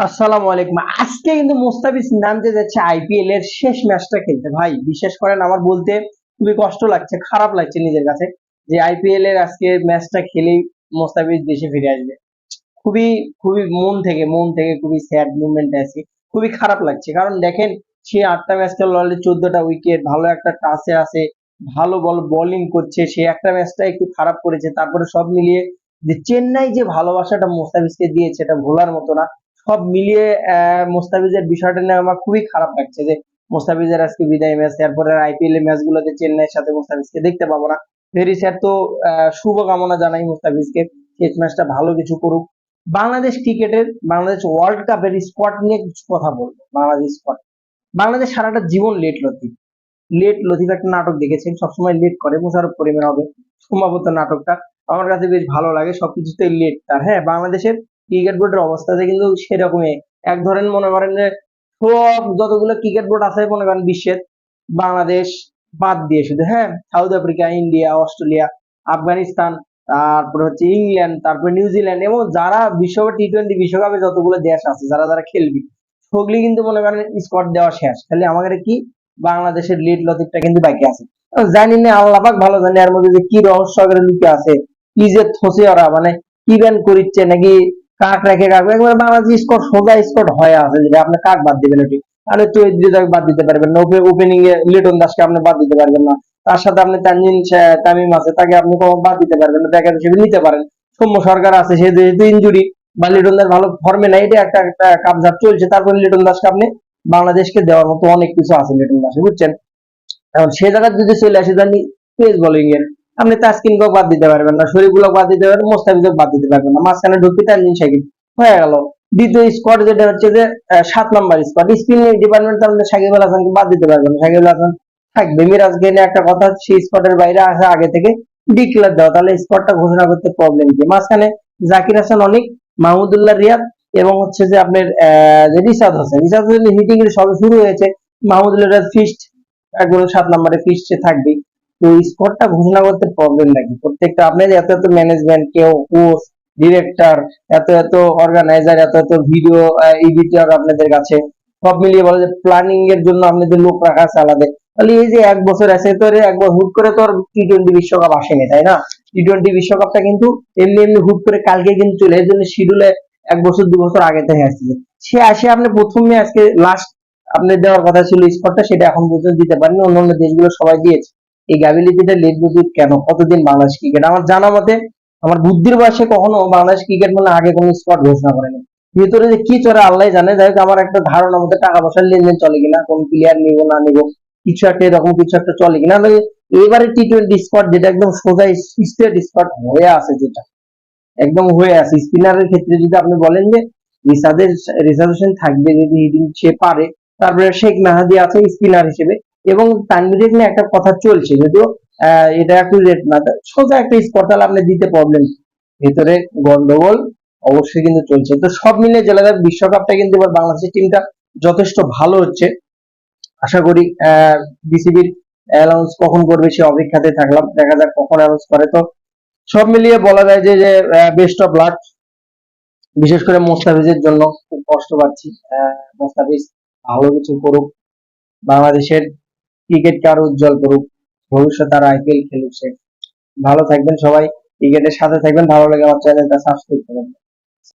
আসসালামু আলাইকুম। আজকে কিন্তু মোস্তাফিজ নামতে যাচ্ছে আইপিএল এর শেষ ম্যাচটা খেলতে। ভাই বিশেষ করেন, আমার বলতে খুবই কষ্ট লাগছে, খারাপ লাগছে নিজের কাছে যে আইপিএল এর আজকে ম্যাচটা খেলেই মোস্তাফিজ দেশে ফিরে আসবে। খুবই খুবই মন থেকে মন থেকে খুবই স্যাড মুভমেন্ট আছে। খুবই খারাপ লাগছে। কারণ দেখেন, সে আটটা ম্যাচ খেললো অলরেডি চোদ্দটা উইকেট ভালো একটা টাচে আছে, ভালো বল বোলিং করছে, সে একটা ম্যাচটা একটু খারাপ করেছে, তারপরে সব মিলিয়ে যে চেন্নাই যে ভালোবাসাটা মোস্তাফিজকে দিয়েছে, এটা ভোলার মতো না। সব মিলিয়ে মোস্তাফিজের বিষয়টা নিয়ে আমার খুবই খারাপ লাগছে যে মোস্তাফিজের আজকে বিদায় ম্যাচ, এরপরে আইপিএল এর ম্যাচ গুলোতে চেন্নাইয়ের সাথে মোস্তাফিজকে দেখতে পাবো না। ভেরি স্যার তো শুভকামনা জানাই মোস্তাফিজকে। শেষ ম্যাচটা ভালো কিছু করুক। বাংলাদেশ ক্রিকেটের, বাংলাদেশ ওয়ার্ল্ড কাপের স্পট নিয়ে কিছু কথা বলব। বাংলাদেশ স্পট বাংলাদেশ সারাটা জীবন লেট লতিফ। লেট লতিফ একটা নাটক দেখেছেন, সবসময় লেট করে মোশারফ করিমের হবে। সম্ভবত নাটকটা। আমার কাছে বেশ ভালো লাগে সবকিছুতে লেট তার। হ্যাঁ বাংলাদেশের ক্রিকেট বোর্ডের অবস্থাতে কিন্তু সেরকমই। এক ধরেন মনে করেন যে সব যতগুলো ক্রিকেট বোর্ড আছে, মনে করেন বিশ্বের, বাংলাদেশ বাদ দিয়ে শুধু হ্যাঁ? South Africa, India, Australia, Afghanistan, তারপরে হচ্ছে ইংল্যান্ড, তারপরে নিউজিল্যান্ড এবং যারা বিশ্বকাপ টি টোয়েন্টি বিশ্বকাপে যতগুলো দেশ আছে, যারা যারা খেলবি সগলি কিন্তু মনে করেন স্কট দেওয়া শেষ। খালি আমাদের কি? বাংলাদেশের লিড লতিফটা কিন্তু বাকি আছে। জানি না, আল্লাহ পাক ভালো জানি, এর মধ্যে যে কি রহস্য লুকে আছে, কি যে থসে ওরা মানে কি ব্যান করিচ্ছে, নাকি কাক রেখে কাক একবার বাংলাদেশ স্কট, সোজা স্কট হয়ে আছে যেটা আপনি কাক বাদ দিবেন ওটি আর চৌধুরী বাদ দিতে পারবেন না। ওপেনিং এ লিটন দাসকে আপনি বাদ দিতে পারবেন না। তার সাথে আপনি তানজিন তামিম আছে, তাকে আপনি বাদ দিতে পারবেন না। ব্যাকআপ হিসেবে নিতে পারেন। সৌম্য সরকার আছে, সে যেহেতু ইনজুরি বা লিটন দাস ভালো ফর্মে নাই, এটা একটা একটা কাবজাব চলছে। তারপরে লিটন দাসকে আপনি বাংলাদেশকে দেওয়ার মতো অনেক কিছু আছে লিটন দাসে বুঝছেন? এখন সে জায়গায় যদি চলে আসে জানি পেস বোলিং এর? আপনি তাসকিনকে বাদ দিতে পারবেন না শরীফুলক বাদ দিতে পারবেন মোস্তাফিজকে বাদ দিতে পারবেন না। মাঝখানে ঢুকতে তানজিন শাকিব হয়ে গেল। দ্বিতীয় স্কোয়াড যেটা হচ্ছে যে সাত নাম্বার স্কোয়াড স্পিন ডিপার্টমেন্ট আপনি সাকিব আল হাসানকে বাদ দিতে পারবেন না। সাকিব আল হাসান থাকবে। মিরাজকে নিয়ে একটা কথা, সেই স্কোয়াডের বাইরে আসে আগে থেকে ডিক্লেয়ার দেওয়া। তাহলে স্কোয়াডটা ঘোষণা করতে প্রবলেম কি? মাঝখানে জাকির হাসান, অনেক, মাহমুদুল্লাহ, রিয়াদ এবং হচ্ছে যে আপনার যে রিশাদ হোসেন। রিশাদ হোসেন হিটিং এর সবে শুরু হয়েছে। মাহমুদুল্লাহ রিয়াদ ফিস্ট একদম সাত নম্বরে ফিস্টে থাকবে তো স্কোরটা ঘোষণা করতে প্রবলেম নাকি? প্রত্যেকটা আপনাদের এত এত ম্যানেজমেন্ট কেউ কোচ ডিরেক্টর এত এত অর্গানাইজার এত এত ভিডিও এডিটর আপনাদের কাছে। সব মিলিয়ে বলে যে প্ল্যানিং এর জন্য আপনাদের লোক রাখা আছে আলাদা। তাহলে এই যে এক বছর আছে তো এর একবার হুট করে তো টি টোয়েন্টি বিশ্বকাপ আসেনি, তাই না? টি টোয়েন্টি বিশ্বকাপটা কিন্তু এমনি এমনি হুট করে কালকে কিন্তু চলে এর জন্য শিডিউলে এক বছর, দু বছর আগে থেকে আসছে সে আসে আপনি প্রথমে আজকে লাস্ট আপনি দেওয়ার কথা ছিল স্পটটা সেটা এখন পর্যন্ত দিতে পারেনি। অন্যান্য দেশগুলো সবাই দিয়েছে। এই গাবিলিটিটা লেট বুঝি কেন? কতদিন বাংলাদেশ ক্রিকেট আমার জানা মতে, আমার বুদ্ধির বয়সে কখনো বাংলাদেশ ক্রিকেট মানে আগে কোনো স্পট ঘোষণা করেনি। ভিতরে যে কি চলে আল্লাহ জানে, যাই আমার একটা ধারণা মতে টাকা পয়সার লেনদেন চলে কিনা, কোন প্লেয়ার নিবো, না নিবো, কিছু একটা এরকম কিছু একটা চলে কিনা। এবারে টি টোয়েন্টি স্পট যেটা একদম সোজা স্টেট স্পট হয়ে আছে যেটা, একদম হয়ে আছে। স্পিনারের ক্ষেত্রে যদি আপনি বলেন যে রিসাদের রিসার্ভেশন থাকবে যদি সে পারে, তারপরে শেখ মেহাদি আছে স্পিনার হিসেবে। এবং তানভীরের নিয়ে একটা কথা চলছে, যদিও এটা অ্যাকুরেট না সোজা একটা স্পট তাহলে আপনি দিতে প্রবলেম ভেতরে গন্ডগোল অবশ্যই কিন্তু চলছে। তো সব মিলে জেলাদের বিশ্বকাপটা কিন্তু এবার বাংলাদেশের টিমটা যথেষ্ট ভালো হচ্ছে। আশা করি বিসিবির অ্যানাউন্স কখন করবে সে অপেক্ষাতে থাকলাম। দেখা যাক কখন অ্যানাউন্স করে। তো সব মিলিয়ে বলা যায় যে যে বেস্ট অফ লাক বিশেষ করে মোস্তাফিজের জন্য খুব কষ্ট পাচ্ছি। মোস্তাফিজ ভালো কিছু করুক। বাংলাদেশের ক্রিকেটকে আরও উজ্জ্বল করুক ভবিষ্যৎ আর আইপিএল খেলুক সে। ভালো থাকবেন সবাই, ক্রিকেটের সাথে থাকবেন, ভালো লাগে আমার চ্যানেলটা সাবস্ক্রাইব করবেন